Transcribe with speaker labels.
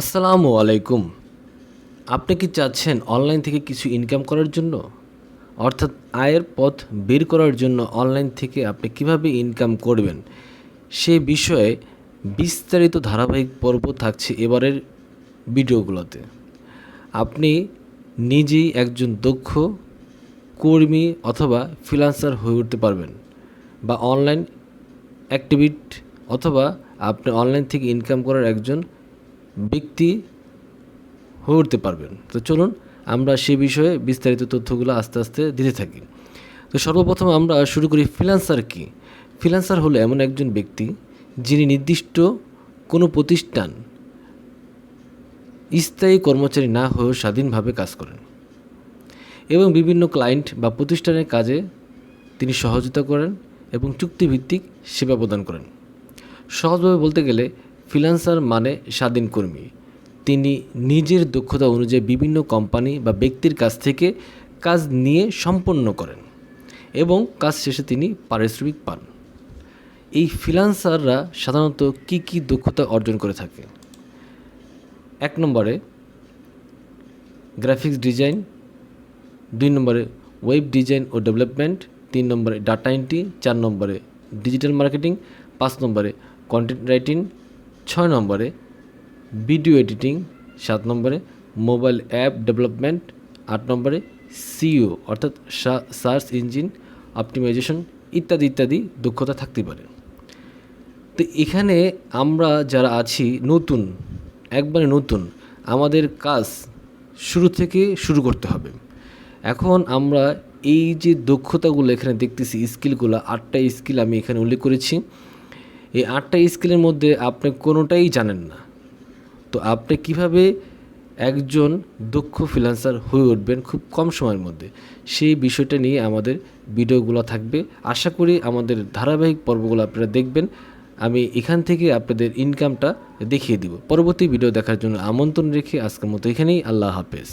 Speaker 1: আসসালামু আলাইকুম। আপনি কি চাচ্ছেন অনলাইন থেকে কিছু ইনকাম করার জন্য? অর্থাৎ আয়ের পথ বের করার জন্য অনলাইন থেকে আপনি কীভাবে ইনকাম করবেন? সে বিষয়ে বিস্তারিত ধারাবাহিক পর্ব থাকছে এবারের ভিডিওগুলোতে। আপনি নিজেই একজন দক্ষ কর্মী অথবা ফ্রিল্যান্সার হয়ে উঠতে পারবেন বা অনলাইন অ্যাক্টিভিট অথবা আপনি অনলাইন থেকে ইনকাম করার একজন ব্যক্তি হয়ে উঠতে পারবেন। তো চলুন আমরা সে বিষয়ে বিস্তারিত তথ্যগুলো আস্তে আস্তে দিতে থাকি। তো সর্বপ্রথম আমরা শুরু করি ফ্রিল্যান্সার কি? ফ্রিল্যান্সার হলো এমন একজন ব্যক্তি যিনি নির্দিষ্ট কোনো প্রতিষ্ঠান স্থায়ী কর্মচারী না হয়েও স্বাধীনভাবে কাজ করেন এবং বিভিন্ন ক্লায়েন্ট বা প্রতিষ্ঠানের কাজে তিনি সহযোগিতা করেন এবং চুক্তিভিত্তিক সেবা প্রদান করেন। সহজভাবে বলতে গেলে ফ্রিল্যান্সার মানে স্বাধীন কর্মী। তিনি নিজের দক্ষতা অনুযায়ী বিভিন্ন কোম্পানি বা ব্যক্তির কাছ থেকে কাজ নিয়ে সম্পন্ন করেন এবং কাজ শেষে তিনি পারিশ্রমিক পান। এই ফ্রিল্যান্সাররা সাধারণত কী কী দক্ষতা অর্জন করে থাকে? এক নম্বরে গ্রাফিক্স ডিজাইন, দুই নম্বরে ওয়েব ডিজাইন ও ডেভেলপমেন্ট, তিন নম্বরে ডাটা এন্ট্রি, চার নম্বরে ডিজিটাল মার্কেটিং, পাঁচ নম্বরে কন্টেন্ট রাইটিং ছয় নম্বরে ভিডিও এডিটিং, সাত নম্বরে মোবাইল অ্যাপ ডেভেলপমেন্ট, আট নম্বরে সিইও, অর্থাৎ সার্চ ইঞ্জিন অপটিমাইজেশন ইত্যাদি ইত্যাদি দক্ষতা থাকতে পারে। তো এখানে আমরা যারা আছি, নতুন, একবারে নতুন, আমাদের কাজ শুরু থেকে শুরু করতে হবে। এখন আমরা এই যে দক্ষতাগুলো এখানে দেখতেছি, স্কিলগুলো, আটটা স্কিল আমি এখানে উল্লেখ করেছি। এই আটটা স্কিলের মধ্যে আপনি কোনোটাই জানেন না। তো আপনি কীভাবে একজন দক্ষ ফ্রিল্যান্সার হয়ে উঠবেন খুব কম সময়ের মধ্যে? সেই বিষয়টা নিয়ে আমাদের ভিডিওগুলো থাকবে। আশা করি আমাদের ধারাবাহিক পর্বগুলো আপনারা দেখবেন। আমি এখান থেকে আপনাদের ইনকামটা দেখিয়ে দিব। পরবর্তী ভিডিও দেখার জন্য আমন্ত্রণ রেখে আজকের মতো এখানেই। আল্লাহ হাফেজ।